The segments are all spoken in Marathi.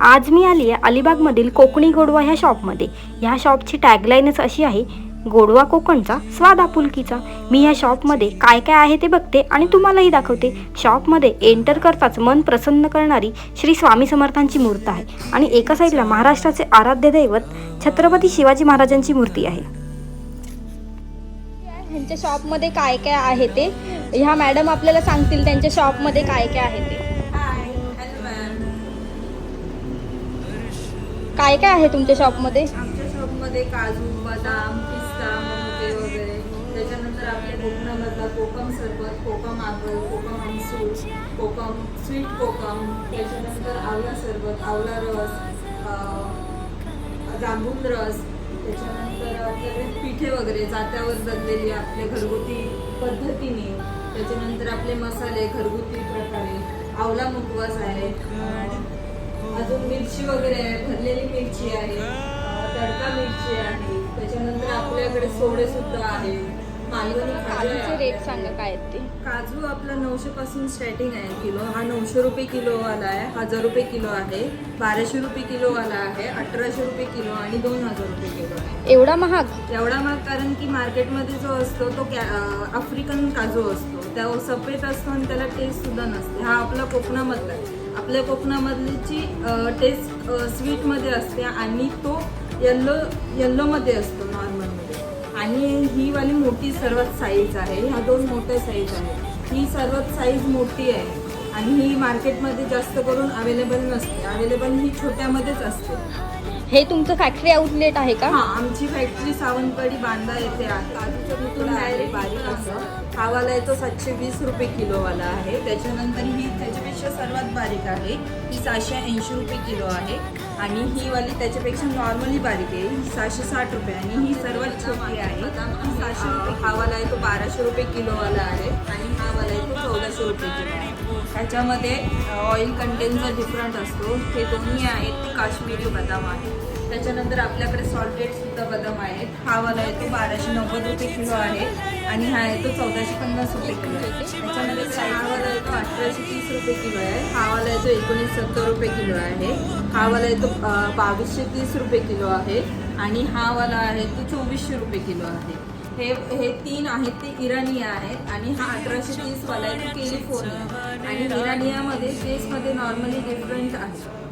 आज मी आली आहे अलिबागमधील कोकणी गोडवा ह्या शॉपमध्ये. ह्या शॉपची टॅगलाईनच अशी आहे गोडवा कोकणचा स्वाद आपुलकीचा. मी ह्या शॉपमध्ये काय काय आहे ते बघते आणि तुम्हालाही दाखवते. शॉपमध्ये एंटर करताच मन प्रसन्न करणारी श्री स्वामी समर्थांची मूर्त आहे आणि एका साईडला महाराष्ट्राचे आराध्य दैवत छत्रपती शिवाजी महाराजांची मूर्ती आहे. ह्यांच्या शॉपमध्ये काय काय आहे ते? ह्या मॅडम आपल्याला सांगतील त्यांच्या शॉपमध्ये काय काय आहे ते. काय काय आहे तुमच्या शॉपमध्ये? आमच्या शॉपमध्ये काजू बदाम पिस्ता मनुके वगैरे. त्याच्यानंतर आपल्या कोकणामधला कोकम सरबत कोकम आगळ कोकम आमसूल कोकम स्वीट कोकम. त्याच्यानंतर आवळा सरबत आवळा रस जांभूळ रस. त्याच्यानंतर आपल्याकडे पिठे वगैरे जात्यावर दळलेली आपल्या घरगुती पद्धतीने. त्याच्यानंतर आपले मसाले घरगुती प्रकारे. आवला मुखवास आहे. अजून मिरची वगैरे आहे भरलेली मिरची आहे तडका मिरची आहे त्याच्यानंतर आपल्याकडे सोडे सुद्धा आहे मालवणी. रेट सांगा काय ते? काजू आपला नऊशे पासून स्टार्टिंग आहे किलो. हा नऊशे रुपये किलो वाला आहे हजार रुपये किलो आहे बाराशे रुपये किलो वाला आहे अठराशे रुपये किलो आणि दोन हजार रुपये किलो आहे. एवढा महाग? एवढा महाग कारण की मार्केटमध्ये जो असतो तो आफ्रिकन काजू असतो. त्या सफेद असतो आणि त्याला टेस्ट सुद्धा नसते. हा आपला कोकणामधला आहे. आपल्या कोकणामधलीची टेस्ट स्वीटमध्ये असते आणि तो येल्लो येल्लोमध्ये असतो नॉर्मलमध्ये आणि ही वाली मोठी सर्वात साईज आहे. ह्या दोन मोठ्या साईज आहेत. ही सर्वात साईज मोठी आहे. आणि ही मार्केटमध्ये जास्त करून अवेलेबल नसते. अवेलेबल ही छोट्यामध्येच असते. हे तुमचं फॅक्टरी आउटलेट आहे का? हा आमची फॅक्टरी सावंतवाडी बांधा येथे आहे काजूचं कुठून डायरेक्ट बारीक असं. हा वाला आहे तो सातशे वीस रुपये किलोवाला आहे. त्याच्यानंतर ही त्याच्यापेक्षा सर्वात बारीक आहे. ही सहाशे ऐंशी रुपये किलो आहे. आणि ही वाली त्याच्यापेक्षा नॉर्मली बारीक आहे. ही सहाशे साठ रुपये. आणि ही सर्वात छोटी आहे. सहाशे रुपये हा वाला आहे तो बाराशे रुपये किलोवाला आहे. आणि हा वाला आहे तो चौदाशे रुपये किलो आहे. ह्याच्यामध्ये ऑइल कंटेनचा डिफरंट असतो हे दोन्ही आहेत. ते काश्मीरी बदाम आहे. त्याच्यानंतर आपल्याकडे सॉल्टेड सुद्धा बदाम आहेत. हा वाला आहे तो बाराशे नव्वद रुपये किलो आहे. आणि हा आहे तो चौदाशे पन्नास रुपये किलो आहे. त्याच्यामध्ये हा वाला आहे तो अठराशे तीस रुपये किलो आहे. हा वाला आहे तो एकोणीस सत्तर रुपये किलो आहे. हा वाला आहे तो बावीसशे तीस रुपये किलो आहे. आणि हा वाला आहे तो चोवीसशे रुपये किलो आहे. हे हे तीन आहेत ते इराणिया आहेत आणि हा अठराशे तीस वाला आहे तो कॅलिफोर्निया. आणि इराणियामध्ये टेस्टमध्ये नॉर्मली डिफरंट आहे.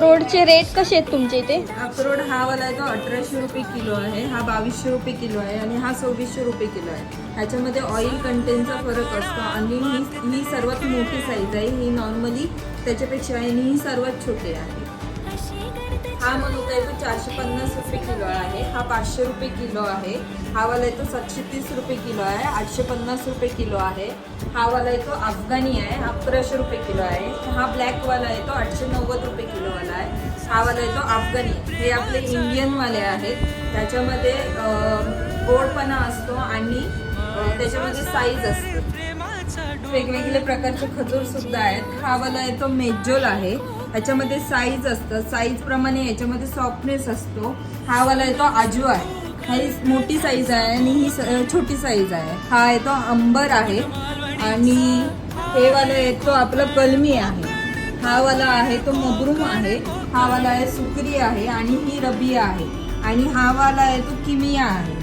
रोडचे रेट कसे आहेत तुमच्या इथे? अक्रोड हा वाला आहे तो अठराशे रुपये किलो आहे हा बावीसशे रुपये किलो आहे आणि हा सव्वीसशे रुपये किलो आहे. ह्याच्यामध्ये ऑइल कंटेनचा फरक असतो आणि ही ही सर्वात मोठी साईज आहे ही नॉर्मली त्याच्यापेक्षा आहे आणि ही सर्वात छोटी आहे. हा मनुका आहे तो चारशे पन्नास रुपये किलो आहे. हा पाचशे रुपये किलो आहे. हा वाला येतो सातशे तीस रुपये किलो आहे. आठशे पन्नास रुपये किलो आहे. हा वाला येतो अफगाणी आहे. अकराशे रुपये किलो आहे. हा ब्लॅकवाला वाला येतो आठशे नव्वद रुपये किलोवाला आहे. हा वाला येतो अफगाणी. हे आपले इंडियनवाले आहेत. त्याच्यामध्ये गोडपणा असतो आणि त्याच्यामध्ये साईज असते. वेगवेगळे प्रकारचे खजूर सुद्धा आहेत. हा वाला येतो मेजोल आहे. ह्याच्यामध्ये साईज असतं. साईज प्रमाणे याच्यामध्ये सॉफ्टनेस असतो. हा वाला येतो आजू आहे. ही मोठी साईज आहे आणि ही छोटी साईज आहे. हा येतो अंबर आहे. आणि हे वाला येतो आपलं आपला कलमी आहे. हा वाला आहे तो मबरूम आहे. हा वाला आहे सुकरी आहे आणि ही रबिया आहे. आणि हा वाला आहे तो किमिया आहे.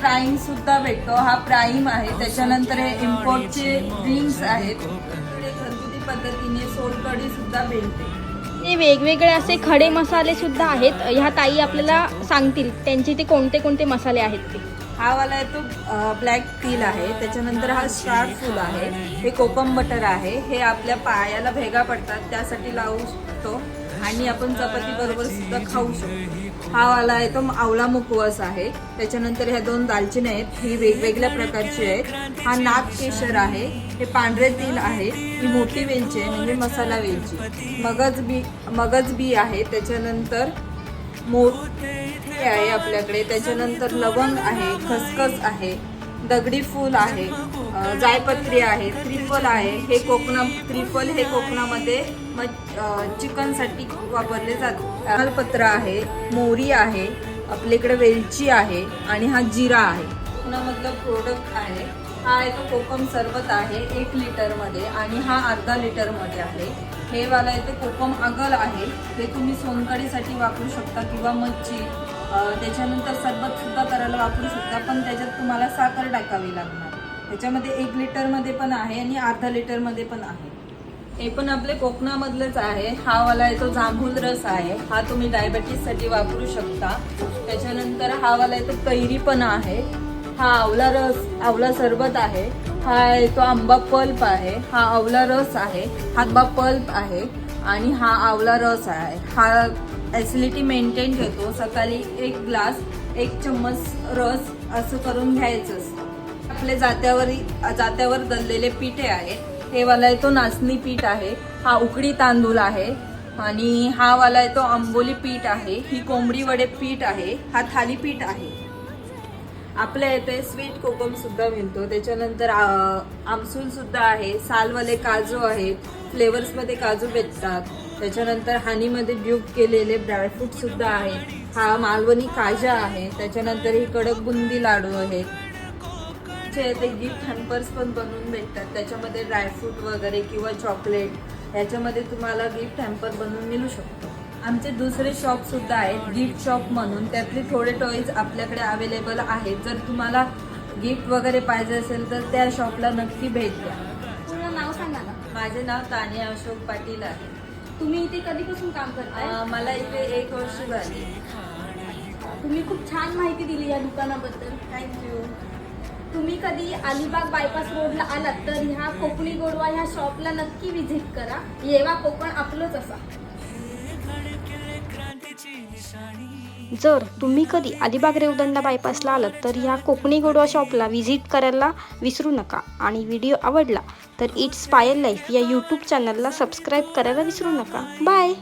प्राईम सुद्धा भेटतो. हा प्राईम आहे. त्याच्यानंतर हे इम्पोर्टचे ड्रिंक्स आहेत. पद्धतीने सोलकढी सुद्धा भेटते ते वेगवेगळे असे खडे मसाले सुद्धा आहेत. ह्या ताई आपल्याला सांगतील त्यांचे ते कोणते कोणते मसाले आहेत ते. हा वाला आहे तो ब्लॅक टील आहे. त्याच्यानंतर हा स्टार फूल आहे. हे कोकम बटर आहे. हे आपल्या पायाला भेगा पडतात. त्यासाठी लावू शकतो. आणि आपण चपाती बरोबर सुद्धा खाऊ शकतो. हा वाला आहे तो आवळा मुखवस आहे. त्याच्यानंतर ह्या दोन दालचिनी आहेत. ही वेगवेगळ्या प्रकारची आहेत. हा नाग केशर आहे. हे पांढरे तिल आहे. ही मोठी वेलची आहे म्हणजे मसाला वेलची. मगज बी मगज बी आहे. त्याच्यानंतर मोठे आहे आपल्याकडे. त्याच्यानंतर लवंग आहे. खसखस आहे. दगडी फूल आहे जायपत्री आहे त्रिफल आहे. हे कोकणा त्रिफल हे कोकणामध्ये म चिकनसाठी वापरले जाते कमलपत्र आहे मोरी आहे आपल्याकडे वेलची आहे आणि हा जिरा आहे. कोकणामधलं प्रोडक्ट आहे. हा आहे तो कोकम सरबत आहे एक लिटरमध्ये आणि हा अर्धा लिटरमध्ये आहे. हे वाला आहे कोकम आगल आहे. हे तुम्ही सोनकडीसाठी वापरू शकता किंवा मच्छी. त्याच्यानंतर सरबतसुद्धा करायला वापरू शकता पण त्याच्यात तुम्हाला साखर टाकावी लागणार. त्याच्यामध्ये एक लिटरमध्ये पण आहे आणि अर्धा लिटरमध्ये पण आहे. हे पण आपले कोकणामधलंच आहे. हा वाला आहे तो जांभूळ रस आहे. हा तुम्ही डायबेटीससाठी वापरू शकता. त्याच्यानंतर हा वाला आहे तो कैरी पण आहे. हा आवला रस आवला सरबत आहे. हा आहे तो आंबा पल्प आहे. हा आवला रस आहे. हा आंबा पल्प आहे. आणि हा आवला रस आहे. हा ॲसिडिटी मेंटेन ठेवतो. सकाळी एक ग्लास एक चम्मच रस असं करून घ्यायचं असतं. आपले जात्यावर जात्यावर दललेले पिठे आहे हे वाला आहे तो नाचणी पीठ आहे. हा उकडी तांदूळ आहे. आणि हा वाला आहे तो आंबोली पीठ आहे. ही कोंबडी वडे पीठ आहे. हा थालीपीठ आहे. आपल्या इथे स्वीट कोकम सुद्धा मिळतो. त्याच्यानंतर आमसूल सुद्धा आहे. सालवाले काजू आहेत. फ्लेवर्समध्ये काजू भेटतात. त्याच्यानंतर हानीमध्ये ड्यूब केलेले ड्रायफ्रूट सुद्धा आहेत. हा मालवणी काजा आहे. त्याच्यानंतर ही कडक बुंदी लाडू आहेत. चे ते गिफ्ट हॅम्पर्स पण बनवून भेटतात. त्याच्यामध्ये ड्रायफ्रूट वगैरे किंवा चॉकलेट ह्याच्यामध्ये तुम्हाला गिफ्ट हॅम्पर बनवून मिळू शकतो. आमचे दुसरे शॉप सुद्धा आहेत गिफ्ट शॉप म्हणून. त्यातले थोडे टॉईज आपल्याकडे अवेलेबल आहेत. जर तुम्हाला गिफ्ट वगैरे पाहिजे असेल तर त्या शॉपला नक्की भेट द्या. माझे नाव तानिया अशोक पाटील आहे. तुम्ही इथे कधीपासून काम करताय? अं, मला इथे एक वर्ष झाली. तुम्ही खूप छान माहिती दिली या दुकानाबद्दल. थँक्यू तुम्ही कधी अलिबाग बायपास रोडला आलात तर ह्या कोकणी गोडवा ह्या शॉपला नक्की व्हिजिट करा. येवा कोकण आपलंच असा. जर तुम्ही कधी अलिबाग रेवदंडा बायपासला आलात तर ह्या कोकणी गोडवा शॉपला व्हिजिट करायला विसरू नका. आणि व्हिडिओ आवडला तर इट्स पायल लाईफ या यूट्यूब चॅनलला सबस्क्राईब करायला विसरू नका. बाय